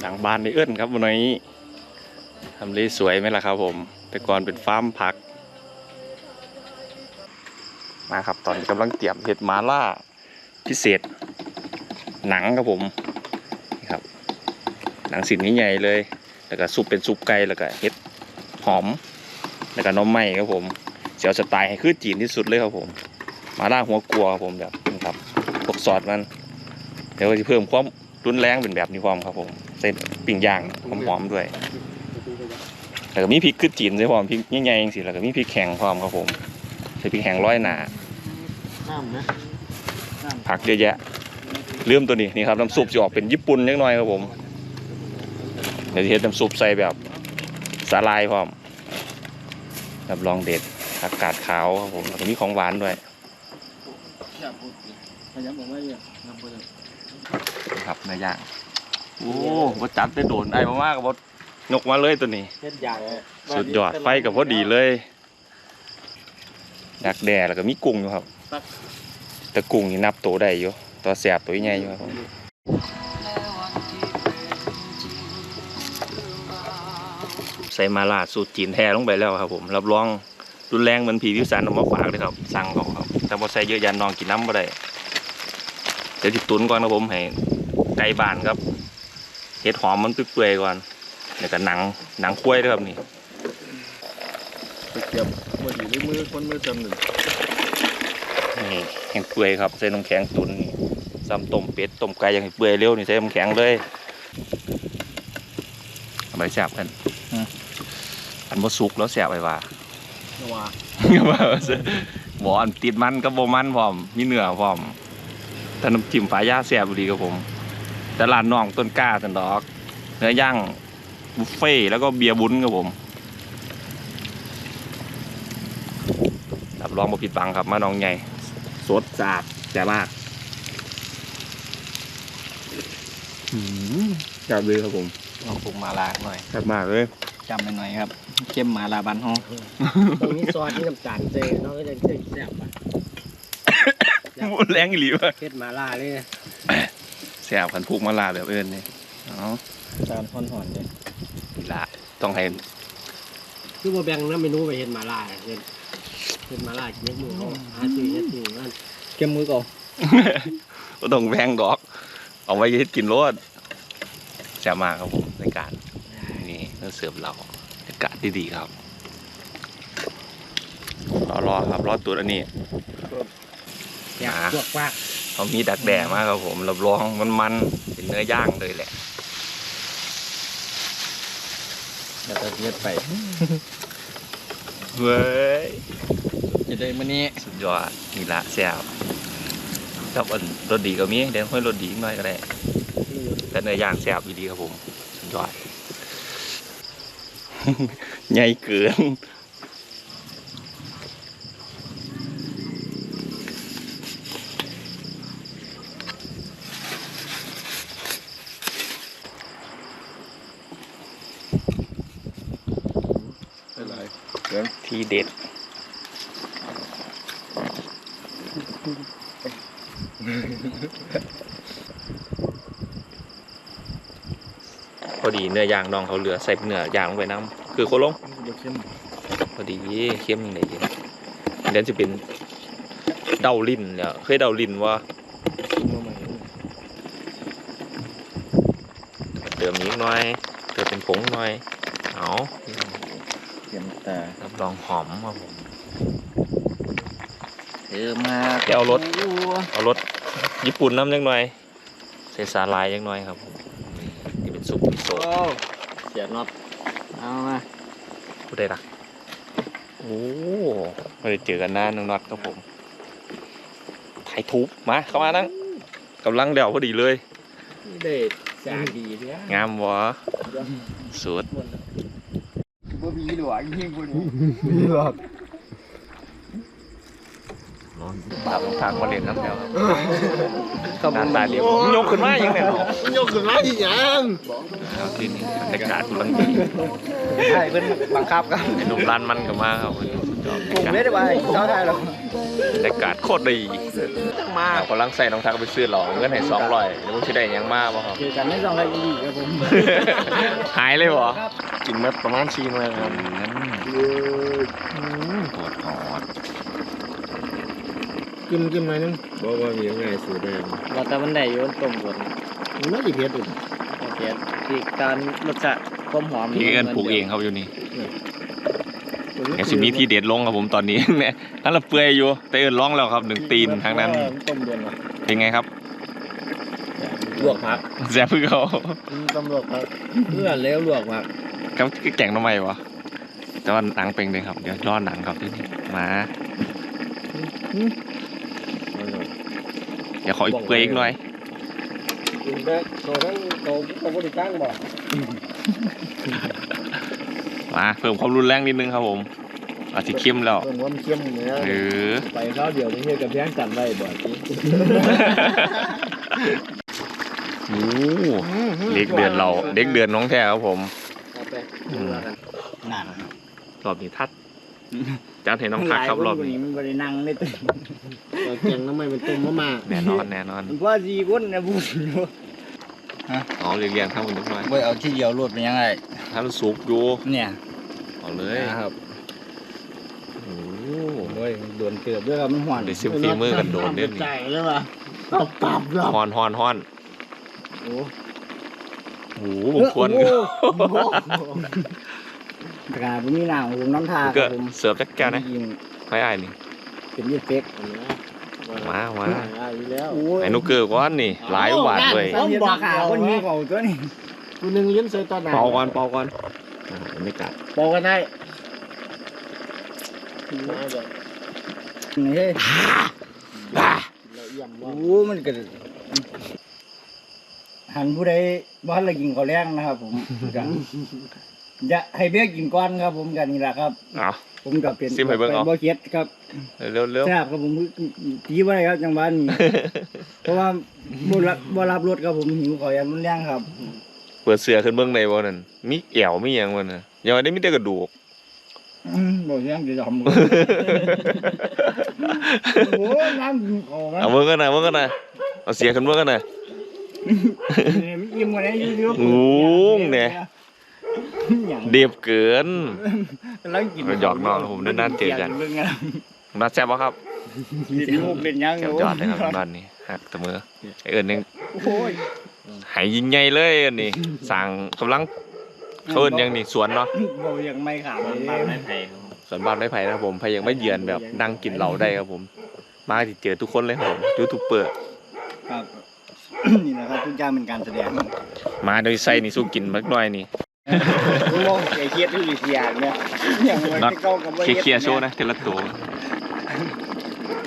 หลังบ้านในเอื้อนครับวันนี้ทำเลสวยไหมล่ะครับผม แต่ก่อนเป็นฟาร์มผัก มาครับตอนนี้กำลังเตรียมเห็ดมาล่าพิเศษ หนังครับผมนี่ครับ หนังสินี้ใหญ่เลย แล้วก็ซุปเป็นซุปไก่แล้วก็เห็ดหอม แล้วก็น้ำไหม้ครับผมเสียวสไตล์ให้คือจีนที่สุดเลยครับผม มาล่าหัวกลัวครับผมแบบนี้ครับพวกซอสมันเดี๋ยวจะเพิ่มความรุนแรงเป็นแบบนี้ความครับผม เส้นปิ้งย่างหอมๆด้วยแล้วก็มีพริกคือจีนด้วยพร้อมพริกใหญ่ๆจังสิแล้วก็มีพริกแข็งพร้อมครับผมใส่พริกแข็งร้อยหนาน้ำนะน้ผักเยอะแยะลืมตัวนี้นี่ครับน้ำซุปจะออกเป็นญี่ปุ่นนิดหน่อยครับผมเดี๋ยวจะเฮ็ดน้ำซุปใส่แบบสาลายพร้อมรับรองเด็ดอากาศขาวครับผมแล้วก็มีของหวานด้วยำอยากพูดพยายามบอกว่าเนี่ยน้ำพูดครับเนื้อย่าง โอ้ว่าจัดได้โดนไอ้มากๆกับบยกมาเลยตัวนี้เฮ็ดใหญ่สุดยอดไฟกับพอดีเลยดักแด่แล้วก็มีกุ้งอยู่ครับ แต่กุ้งนี่นับตัวได้อยู่ตัวแสบตัวใหญ่อยู่ครับผมใส่มาลาสูตรจีนแท้ลงไปแล้วครับ ผมรับรองรุนแรงเหมือนผีวิวสันเอามาฝากเลยครับ สั่งเขาครับ แต่พอใส่เยอะยันนองกินน้ำบ่ได้เดี๋ยวติดตุนก่อนครับผมให้ไก่บานครับ เห็ดหอมมันเปื่อยๆก่อนเดี๋ยวก็หนังหนังคุ้ยด้วยครับนี่ไปเก็บมือดีหรือมือคนมือจำหนึ่งนี่แข็งเปื่อยครับใส่น้ำแข็งตุนนี่ซ้ำต้มเป็ดต้มไก่ยังให้เปื่อยเร็วนี่ใส่น้ำแข็งเลยเอาไปแซ่บกันอันบ่สุกแล้วแซ่บไปว่านว่าว่าหมออันติดมันกับบ่มันพร้อมมีเนื้อพร้อมแต่น้ำจิ้มปลาย่าแซ่บดีครับผมแต่ร้านน้องต้นกล้าสันดอก เนื้อย่างบุฟเฟ่ต์แล้วก็เบียร์บุญครับผมรับรองบ่ผิดหวังครับมาน้องใหญ่สดสะอาดแซ่บมากจับเลยครับผมลองปรุงมาลาหน่อยแซ่บมากเลยจำไปหน่อยครับเข้มมาลาบันห้องตรงนี้ซอสที่น้ำตาลเจเนาะก็จะเจแซ่บอะมุนแรงอีหลีวะเฮ็ดมาล่าเลยนะ แซ่บขันพูกมาลาแบบเอิญนี่เอ๋อจานห่อนๆเลยนี่ละต้องให้คือว่าแบ่งน้ำเมนูไปเฮ็ดมาล่าเฮ็ดเฮ็ดมาล่ากินเฮ็ดหมูเขาหาซื้อเฮ็ดซื้อนั่นเข้มมือก่อนก็ต้องแพงดอก เอาไว้ให้กินรสแซ่บมากครับผมในการนี่เนื้อเสิร์ฟเราอากาศดีๆครับรอรอครับรอตัวอันนี้อยากอ่าพวกปาก เขามีดักแด่มากครับผมรับรองมันมันๆเป็นเนื้อย่างเลยแหละแล้วก็เฮ็ดไปเว้ยจะได้มื้อนี้สุดยอดนี่ละแซ่บกับอันรสดีก็มีเดี๋ยวค่อยรสดีอีกหน่อยก็ได้แต่เนื้อย่างแซ่บดีครับผมสุดยอดใหญ่เกิน ทีเด็ดพอดีเนื้อย่างน้องเขาเหลือใส่เนื้อย่างลงไปน้ำคือโคลงบ่เข้มพอดีเข้มยังไงดีเดี๋ยวจะเป็นเดาลินเนี่ยเคยเดาลินว่ามาใหม่เติมนิดหน่อยเติมเป็นผงหน่อยเอา เข้มตารับรองหอมครับผมเติมมาเดี๋ยวเอารสเอารสญี่ปุ่นน้ำยังหน่อยใส่สาลายยังหน่อยครับผมนี่เป็นซุปมิโซะโอ้เสียน็อตเอามาผู้ใดรักโอ้ไม่ได้เจอกันนานน้องน็อตครับผมไทยทุบมาเข้ามานั่งกำลังเดี่ยวพอดีเลยเด็ดสาดีเนี่ยงามวะสุด บ่มีหรอกยิ่งบ่มีหรอกปากทางมาเล่นน้ำเดียวครับขอบหคุน้าณตาเดียวยกขึ้นมาอย่างเนี้ยเนาะยกขึ้นมาอีหยังครับที่นี่บรรยากาศกำลังดีใช่เพิ่นบังคับครับไอ้หนุ่มร้านมันกับมาครับวันนี้สุดยอด ผมไม่ได้ไปเจ้าไทยหรอกบรรยากาศโคตรดีมาพลังใส่น้องทักไปซื้อหรอเงินให้สองร้อยแล้วมึงสิได้หยังมากบ่ครับเจอกันไม่ต้องอะไรอีกครับผมหายเลยเหรอกินมาประมาณชีมาครับโคตรหอดกินกินหน่อยนึงบอกว่ามียังไงสูตรได้ว่าแต่มันได้อยู่มันต้มก่อนมันน่าจะเผ็ดอยู่โอเคที่การรสชาติความหอมพี่เอิญปลูกเองครับอยู่นี่ แค่สิมีที่เด็ดลงครับผมตอนนี้เนี่ยนั่นละเปื่อยอยู่แต่เอิญร้องแล้วครับหนึ่งตีนทางนั้น ต้มเดือนละเป็นไงครับลวกผักแซ่บเพื่อเขาตำรวจผักเพื่อแล้วลวกผักครับแก่งทำไมวะแต่ว่าหนังเป็นเลยครับ เดี๋ยวรอหนังครับที่นี่มาเดี๋ยวขออีกเปื่อยอีกหน่อยกินได้โตทั้งโตโตบริการบ่ มาเพิ่มความรุนแรงนิดนึงครับผมอาจจะเข้มแล้วเพิ่มความเข้มเนื้อหรือไปข้าวเดียวนี่เฮ็ดกับแพงกันได้บ่อยโอ้เด็กเดือนเราเด็กเดือนน้องแท้ครับผมเอาไปอืมนั่นรอบนี้ทัดจัดให้น้องทักครับรอบนี้มันบรินั่งเลยตึเอาแกงน้ำมันเป็นต้มมะม่าแน่นอนแน่นอนว่าสี่คนนะพูดอยู่อ๋อเรียงๆครับผมทุกท่านเว้ยเอาที่เดียวรวดเป็นยังไงถ้ามันสุกอยู่เนี่ย เอาเลยครับโอ้โอ้ยโดนเกือบด้วยครับมันหวานได้ซิมฝีมือกันโดนเด่นใจเลยว่ะตับตับตับฮอนฮอนฮอนโอ้โอ้โหผมควรกระดาษมีหนังผมน้ำทาก็ผมเสิร์ฟจักแก้วนะยิงไม่ไอ้ายนี่เป็นยี่เฟกมามาอ่าอีแล้วไอ้นุกเกอร์ก้อนนี่หลายหวาดเลยผมบอกขาคนนี้เขาตัวนี้ตัวหนึ่งลิ้นใส่ตอนไหนเป่าก่อนเป่าก่อน อ่าไม่กัดบอกกันได้เฮ้ยอ่าละเอียดว่าโอ้มันก็หันผู้ใดบ้านละกินเขาวแรงนะครับ ผมก็จะให้เบี้ยกินก้อนครับ ผมกันนี่แหละครับเอาผมก็เป็นซิมให้เบิ่งเอาบ่เคียดครับเร็วเร็วแซ่บครับผมตีไว้ครับจังหวัดนี้เพราะว่าบ่รับบ่รับรถครับผมหิวขอยันมันแรงครับเปิดเสือขึ้นเบื้องในบ่นั่นมีแอวมีหยังบ่น่ะยังไม่ได้มีแต่กระดูกอืมบ่เสียงสิดอมโอ้น้ำเอาครับเอาเบิ่งกันนะเบิ่งกันนะเอาเสียขึ้นเบิ่งกันนะเนี่ยมันอิ่มกว่านี้อยู่ๆโอ้งเนี่ยหยังเดียบเกินกำลังกินหยอกน้องครับผมนานๆเจอกันเบิ่งอะนัดแซ่บบ่ครับสิลูกเล่นหยังแซ่บยอดเลยครับบ้านนี้หักแตะมือไอ้เอิ้นยังโอ้ย หายยิงใหญ่เลยอันนี้สั่งกำลังเขาเอิ้นหยังนี่สวนเนาะบ่ยังไม่ขามเลยสวนบ้านไม้ไผ่นะครับผมใครยังไม่เยือนแบบนั่งกินเหล้าได้ครับผม มาที่เจอทุกคนเลยครับผมยูทูบเบอร์ครับ นี่นะครับทุกอย่างเป็นการแสดงมาโดยใส่นี่สู้กินมักน้อยนี่ผมมองไอ้เครียดที่อยู่เสียงเนี่ยอย่างมันน็อตจะเข้ากับว่าเคลียร์ๆโชว์นะเทละตัว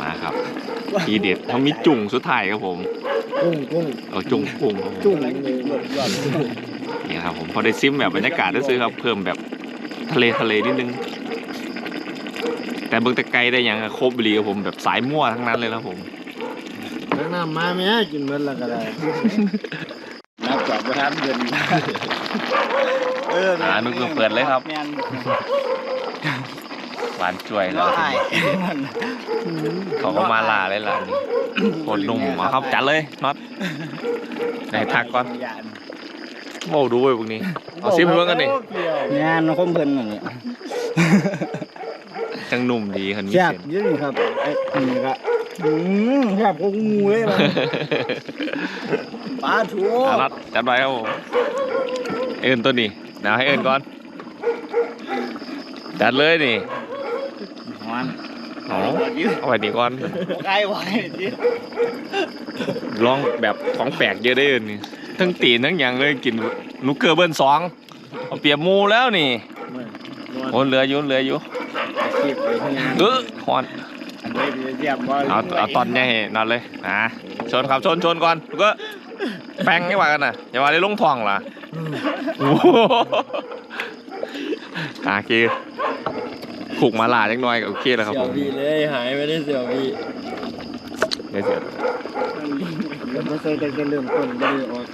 มาครับ ทีเด็ดเขามีจุ่งสุดท้ายครับผมกุ้งกุ้งเอาจุ่งกุ้งครับผมจุ่มนี่ครับผมพอได้ซิมแบบบรรยากาศได้ซื้อครับเพิ่มแบบทะเลทะเลนิดนึง แต่เบิ่งแต่ไกลได้ยังอะครบบุรีครับผมแบบสายมั่วทั้งนั้นเลยนะผมแล้วน้ำมาแม่กินเมื่อไรก็ได้นับจอบประทับเดือนเอออ่านึกว่าเปิดเลยครับ แม่น หวานจ่วยแล้แล้ววไอ้มันเขาก็มาลาเลยล่ะนี่โคตรหนุ่มเอาครับจัดเลยน็อตไหนทักก่อนโอ้ดูเว้ยพวกนี้เอาซิมให้เบิ่งกันนี่งานคมเพิ่นนั่นแหละจังหนุ่มดีคันมีแซ่บเส้นเยอะนี่ครับไอ้อันนี้ก็อืมแซ่บกว่างูเลยมันปลาถูเอาน็อตจัดไว้ครับผมเอิญตัวนี้เดี๋ยวให้เอิญก่อน จัดเลยนี่ มันเอาเอาไว้ดีก่อนใกล้ไว้ดิลองแบบของแปลกเยอะได้เอิญนี่ทั้งตีนทั้งหยังเลยกินนุกเกอร์เบิ้ลสองเอาเปรียบหมูแล้วนี่โอ้เหลืออยู่เหลืออยู่คลิปไปที่งานเออฮอนอันนี้เรียบว่าเอาเอาตอนใหญ่นอนเลยอะชนครับชนชนก่อนแล้วก็แป้งให้ว่ากันนะอย่าว่าได้ลงทองล่ะโอ้โหอะโอเค ผูกมาลาจังหน่อยก็โอเคแล้วครับเสี่ผยวบีเลยหายไม่ได้เสี่ยวพี่เดี๋ยวเดี๋ยวเดี๋ยวมาใส่แต่จะเริ่มต้นบ่ได้ออก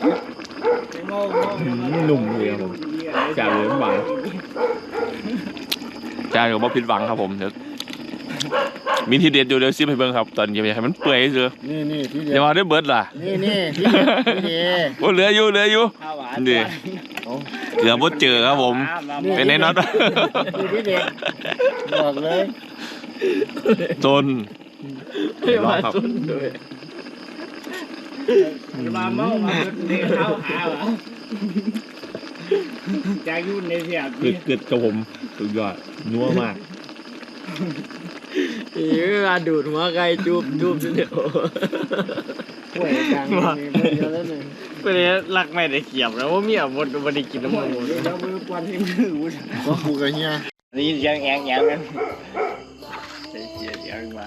หนุ่มเลยครับผมจ่าเหลืองหวังจ้าเดี๋ยวบ่ผิดหวังครับผมเดี๋ยวมีทีเด็ดอยู่เดี๋ยวซิมให้เบิ่งครับ ตอนนี้อยากให้มันเปื่อยเสือนี่นี่ที่เดีอย่ายวมาได้เบิร์ดล่ะนี่นี่ที่เดียวที่เดียวโอ้เหลืออยู่เหลืออยู่ข้าวหวานนี่ เหลือบ่เจอครับผม เป็นไอ้น็อตนี่ที่เด็ดบอกเลยจนลองครับมาเมามาเด็กข้าวหาวะจากยุ่นในเสียบกึดกึดกับผมสุดยอดนัวมาก อีเวลาดูดหัวไก่จูบจูบเดี๋ยวป่วยกลางนี่เพิ่นเยอะแล้วนี่เป็นรักไม่ได้เขียบแล้วว่ามีอาวุธก็ไม่ได้กินน้ำมันหมดเรามือควันที่มือวุ้นก็กูกับเฮียได้ยินเสียงแองแองกันเสียงแองมา